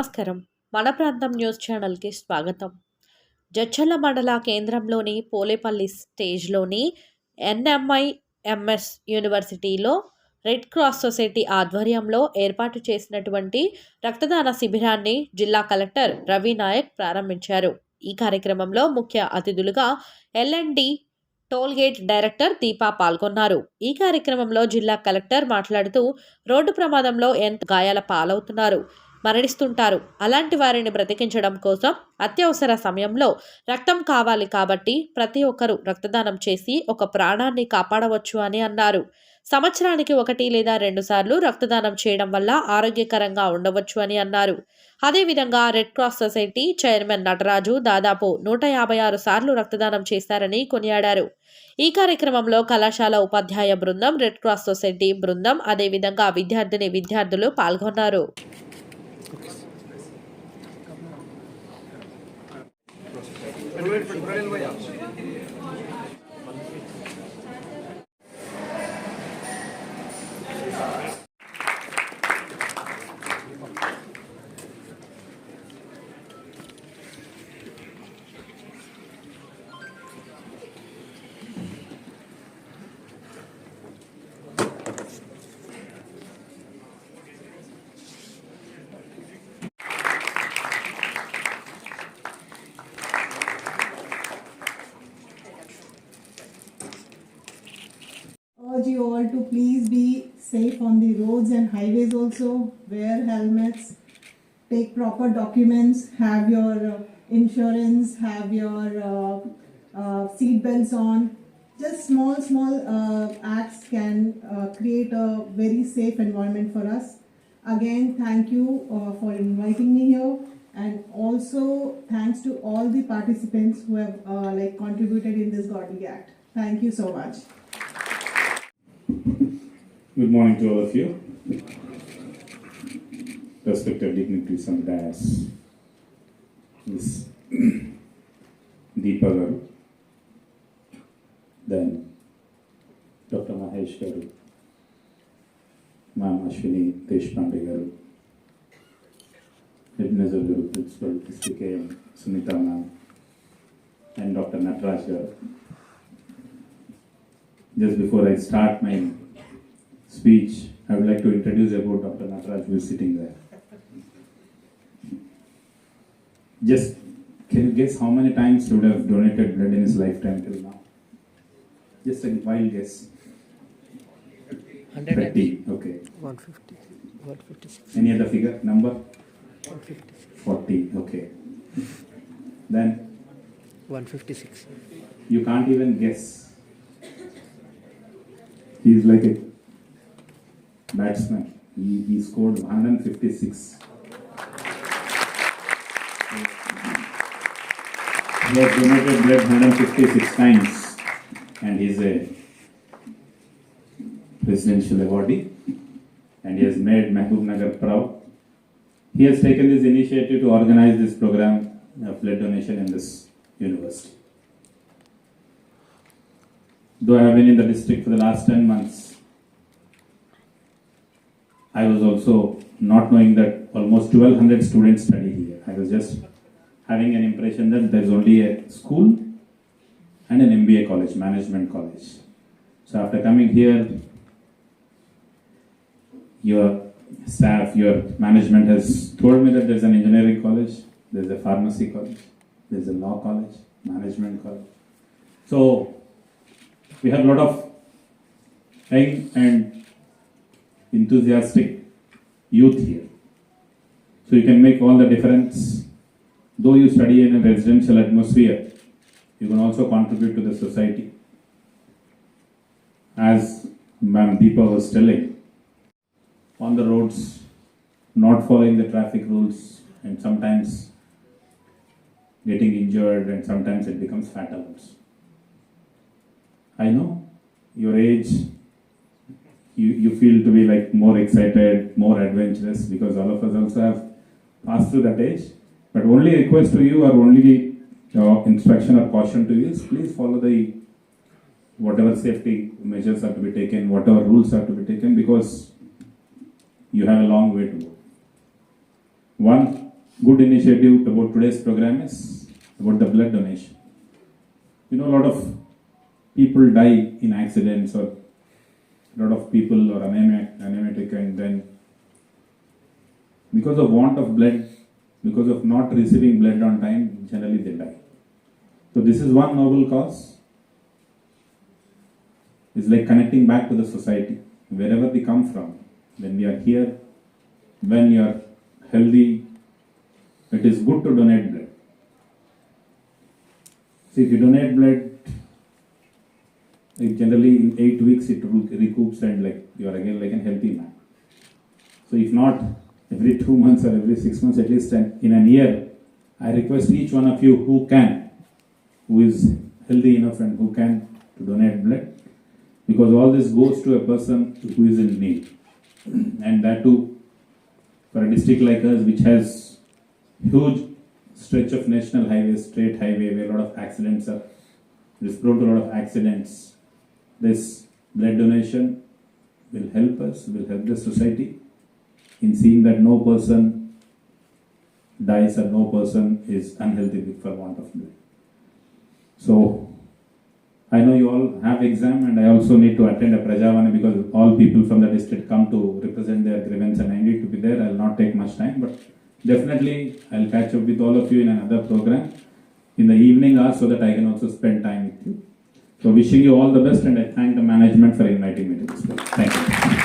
నమస్కారం. మన ప్రాంతం న్యూస్ ఛానల్కి స్వాగతం. జడ్చల్ల మండల కేంద్రంలోని పోలేపల్లి స్టేజ్లోని ఎన్ఎంఐ ఎంఎస్ యూనివర్సిటీలో రెడ్ క్రాస్ సొసైటీ ఆధ్వర్యంలో ఏర్పాటు చేసినటువంటి రక్తదాన శిబిరాన్ని జిల్లా కలెక్టర్ రవి నాయక్ ప్రారంభించారు. ఈ కార్యక్రమంలో ముఖ్య అతిథులుగా ఎల్ఎన్డి టోల్గేట్ డైరెక్టర్ దీపా పాల్గొన్నారు. ఈ కార్యక్రమంలో జిల్లా కలెక్టర్ మాట్లాడుతూ రోడ్డు ప్రమాదంలో ఎంత గాయాల పాలవుతున్నారు. మరణిస్తుంటారు. అలాంటి వారిని బ్రతికించడం కోసం అత్యవసర సమయంలో రక్తం కావాలి కాబట్టి ప్రతి ఒక్కరూ రక్తదానం చేసి ఒక ప్రాణాన్ని కాపాడవచ్చు అని అన్నారు. సంవత్సరానికి ఒకటి లేదా రెండు సార్లు రక్తదానం చేయడం వల్ల ఆరోగ్యకరంగా ఉండవచ్చు అని అన్నారు. అదేవిధంగా Red Cross Society chairman Nataraju దాదాపు నూట యాభై ఆరు సార్లు రక్తదానం చేశారని కొనియాడారు. ఈ కార్యక్రమంలో కళాశాల ఉపాధ్యాయ బృందం రెడ్ క్రాస్ సొసైటీ బృందం అదేవిధంగా విద్యార్థిని విద్యార్థులు పాల్గొన్నారు. Правильно боялся. Roads and highways also, wear helmets, take proper documents, have your uh, insurance, have your uh, uh, seat belts on. Just small, small acts can create a very safe environment for us. Again, thank you for inviting me here, and also thanks to all the participants who have uh, like contributed in this godly act. Thank you so much. Good morning to all of you. Respected dignitaries on the dais. Miss Deepa Garu. Then Dr. Mahesh Garu. Ma'am Ashwini Deshpande Garu. Ebenezer Garu, Principal District AM Sunita Ma'am. And Dr. Natraj Garu. Just before I start my speech, I would like to introduce about Dr. Nataraj who is sitting there. Just can you guess how many times he would have donated blood in his lifetime till now? Just a wild guess. 30. Okay. 150, 156, Any other figure? Number? 150, 40. Okay. Then 156. you can't even guess. He is like a batsman. He, he scored 156. He has donated blood 156 times and he is a presidential awardee and he has made Nagar proud. He has taken this initiative to organize this program of blood donation in this university. Though I have been in the district for the last 10 months, I was also not knowing that almost 1200 students study here. I was just having an impression that there's only a school and an MBA college, management college. So after coming here, your staff, your management has told me that there's an engineering college, there's a pharmacy college, there's a law college, management college. So we have a lot of young and enthusiastic youth here. So you can make all the difference. Though you study in a residential atmosphere, you can also contribute to the society. As Ma'am Deepa was telling, on the roads, not following the traffic rules, and sometimes getting injured, and sometimes it becomes fatal. I know your age, you, you feel to be like more excited, more adventurous because all of us also have passed through that age. But only request to you or only uh, instruction or caution to you is please follow the whatever safety measures are to be taken, whatever rules are to be taken because you have a long way to go. One, good initiative about today's program is about the blood donation. You know, a lot of people die in accidents, or lot of people are anemic, anemic and then because of want of blood, because of not receiving blood on time, generally they die. So this is one noble cause. It's like connecting back to the society, wherever we come from. When we are here, when you are healthy, it is good to donate blood. See, if you donate blood, generally in eight weeks it re- recoups and like you are again like a healthy man. So if not every two months or every six months, at least in a year, I request each one of you who can, who is healthy enough and who can to donate blood, because all this goes to a person who is in need, and that too for a district like us, which has huge stretch of national highway, straight highway, where a lot of accidents are, is prone to a lot of accidents. This blood donation will help us, will help the society in seeing that no person dies or no person is unhealthy for want of blood. So, I know you all have exam and I also need to attend a Prajavani because all people from the district come to represent their grievance and I need to be there. I'll not take much time, but definitely I'll catch up with all of you in another program in the evening hours so that I can also spend time with you. So wishing you all the best and I thank the management for inviting me to this. Thank you.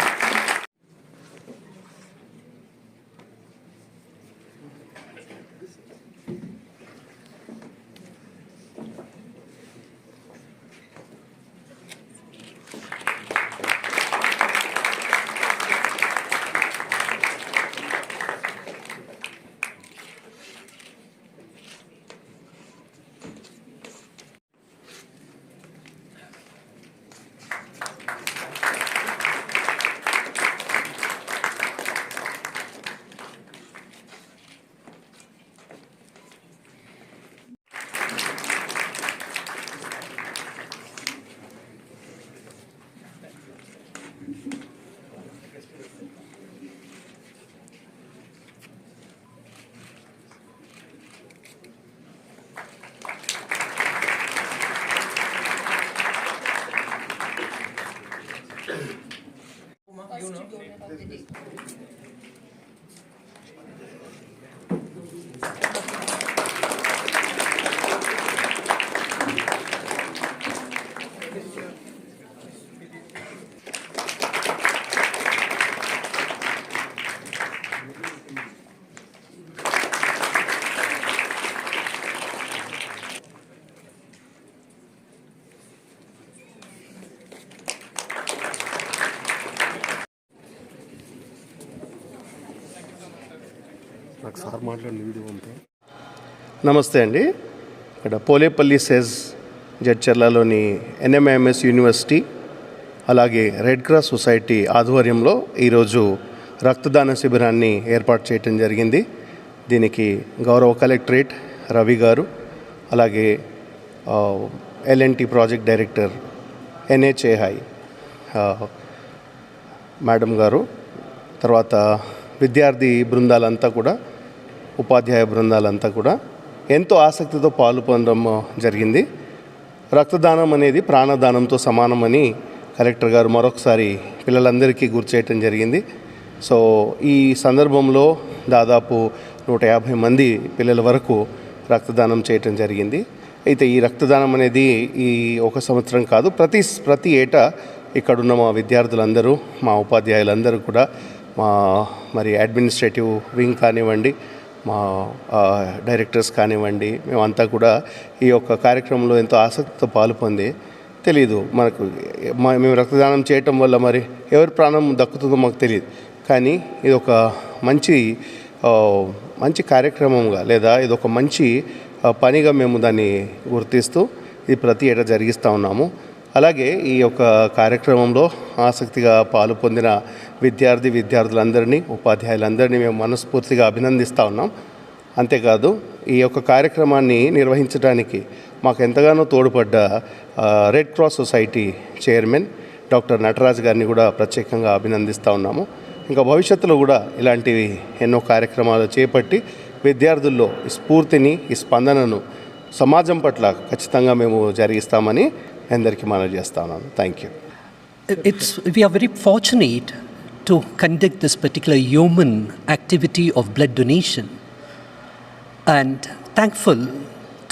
네, 것들이 sir మాట్లాడిన video ఉంటే. నమస్తే అండి. ఇక్కడ Polepally SEZ జడ్చర్లలోని NMMS university అలాగే red cross society ఆధ్వర్యంలో ఈరోజు రక్తదాన శిబిరాన్ని ఏర్పాటు చేయటం జరిగింది. దీనికి గౌరవ కలెక్టరేట్ రవి గారు అలాగే L and T project director NHAI madam garu తర్వాత విద్యార్థి బృందాలంతా కూడా ఉపాధ్యాయ బృందాలంతా కూడా ఎంతో ఆసక్తితో పాలు పొందడం జరిగింది. రక్తదానం అనేది ప్రాణదానంతో సమానమని కలెక్టర్ గారు మరొకసారి పిల్లలందరికీ గుర్తు చేయటం జరిగింది. సో ఈ సందర్భంలో దాదాపు నూట యాభై మంది పిల్లల వరకు రక్తదానం చేయటం జరిగింది. అయితే ఈ రక్తదానం అనేది ఈ ఒక సంవత్సరం కాదు ప్రతి ప్రతి ఏటా ఇక్కడున్న మా విద్యార్థులందరూ మా ఉపాధ్యాయులందరూ కూడా మా మరి అడ్మినిస్ట్రేటివ్ వింగ్ కానివ్వండి మా డైరెక్టర్స్ కానివ్వండి మేమంతా కూడా ఈ యొక్క కార్యక్రమంలో ఎంతో ఆసక్తితో పాలు పొంది తెలియదు మనకు. మ- మేము రక్తదానం చేయటం వల్ల మరి ఎవరి ప్రాణం దక్కుతుందో మాకు తెలియదు కానీ ఇది ఒక మంచి మంచి కార్యక్రమంగా లేదా ఇది ఒక మంచి పనిగా మేము దాన్ని గుర్తిస్తూ ఇది ప్రతి ఏటా జరిగిస్తూ ఉన్నాము. అలాగే ఈ యొక్క కార్యక్రమంలో ఆసక్తిగా పాలు పొందిన విద్యార్థి విద్యార్థులందరినీ ఉపాధ్యాయులందరినీ మేము మనస్ఫూర్తిగా అభినందిస్తూ ఉన్నాం. అంతేకాదు ఈ యొక్క కార్యక్రమాన్ని నిర్వహించడానికి మాకు ఎంతగానో తోడ్పడ్డ Red Cross Society chairman doctor Nataraj గారిని కూడా ప్రత్యేకంగా అభినందిస్తూ ఉన్నాము. ఇంకా భవిష్యత్తులో కూడా ఇలాంటివి ఎన్నో కార్యక్రమాలు చేపట్టి విద్యార్థుల్లో ఈ స్ఫూర్తిని ఈ స్పందనను సమాజం పట్ల ఖచ్చితంగా మేము జరిగిస్తామని అందరికీ మనవి చేస్తా ఉన్నాను thank you It's, we are very fortunate to conduct this particular human activity of blood donation and thankful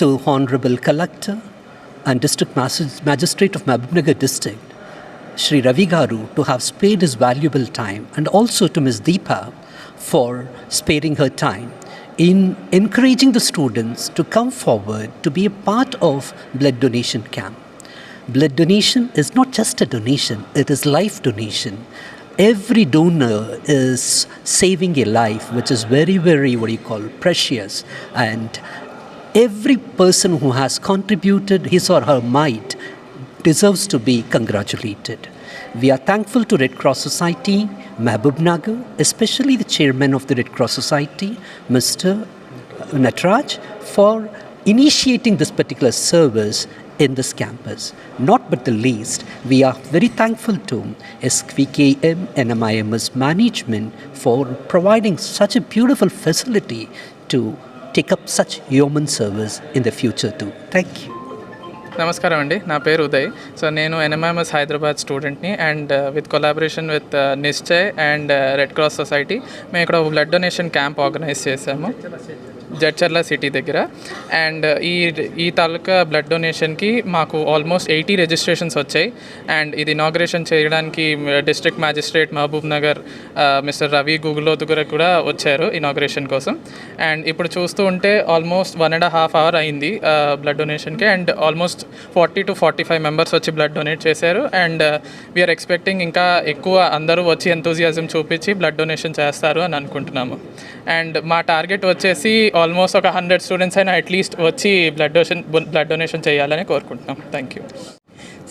to Honorable Collector and District Mas- Magistrate of Mahbubnagar District, Sri Ravi Garu, to have spared his valuable time and also to Ms. Deepa for sparing her time in encouraging the students to come forward to be a part of blood donation camp. Blood donation is not just a donation, it is life donation. Every donor is saving a life, which is very, very, what do you call, precious. And every person who has contributed his or her might deserves to be congratulated. We are thankful to Red Cross Society, Mahbub Nagar, especially the chairman of the Red Cross Society, Mr. Natraj, for initiating this particular service in this campus. Not but the least, we are very thankful to SVKM and MIMS management for providing such a beautiful facility to take up such human service in the future too. Thank you. నమస్కారం అండి నా పేరు Uday so నేను NMMS Hyderabad స్టూడెంట్ని and with collaboration with Nishchay and red cross society మేము ఇక్కడ blood donation camp organise చేసాము Jadcherla city దగ్గర. అండ్ ఈ ఈ తాలూకా బ్లడ్ డొనేషన్కి మాకు ఆల్మోస్ట్ ఎయిటీ రిజిస్ట్రేషన్స్ వచ్చాయి. అండ్ ఇది ఇనాగ్రేషన్ చేయడానికి district magistrate Mahabubnagar mister Ravi Gugulothu దగ్గర కూడా వచ్చారు ఇనాగ్రేషన్ కోసం. అండ్ ఇప్పుడు చూస్తూ ఉంటే almost one and half hour అయింది blood డొనేషన్కి. And almost forty to forty five members వచ్చి బ్లడ్ డొనేట్ చేశారు. అండ్ వీఆర్ ఎక్స్పెక్టింగ్ ఇంకా ఎక్కువ అందరూ వచ్చి ఎంతూజియాజం చూపించి బ్లడ్ డొనేషన్ చేస్తారు అని అనుకుంటున్నాము. అండ్ మా టార్గెట్ వచ్చేసి ఆల్మోస్ట్ ఒక హండ్రెడ్ స్టూడెంట్స్ అయినా అట్లీస్ట్ వచ్చి బ్లడ్ డొనేషన్ బ్లడ్ డొనేషన్ చేయాలని కోరుకుంటున్నాం. Thank you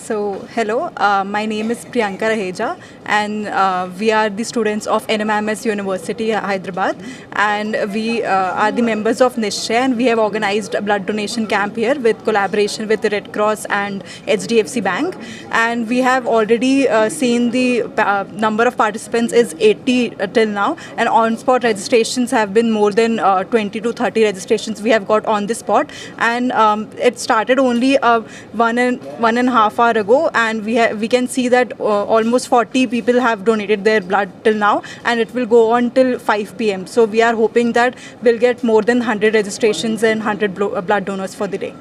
So, hello, uh, my name is Priyanka Raheja, and uh, we are the students of NMMS University, Hyderabad, and we uh, are the members of Nishchay, and we have organized a blood donation camp here with collaboration with the Red Cross and HDFC Bank, and we have already uh, seen the uh, number of participants is 80 till now, and on-spot registrations have been more than uh, 20 to 30 registrations we have got on the spot, and um, it started only uh, one and one and a half hour ago, and we ha- we can see that uh, almost 40 people have donated their blood till now, and it will go on till 5 p.m. So we are hoping that we'll get more than 100 registrations and 100 blo- blood donors for the day.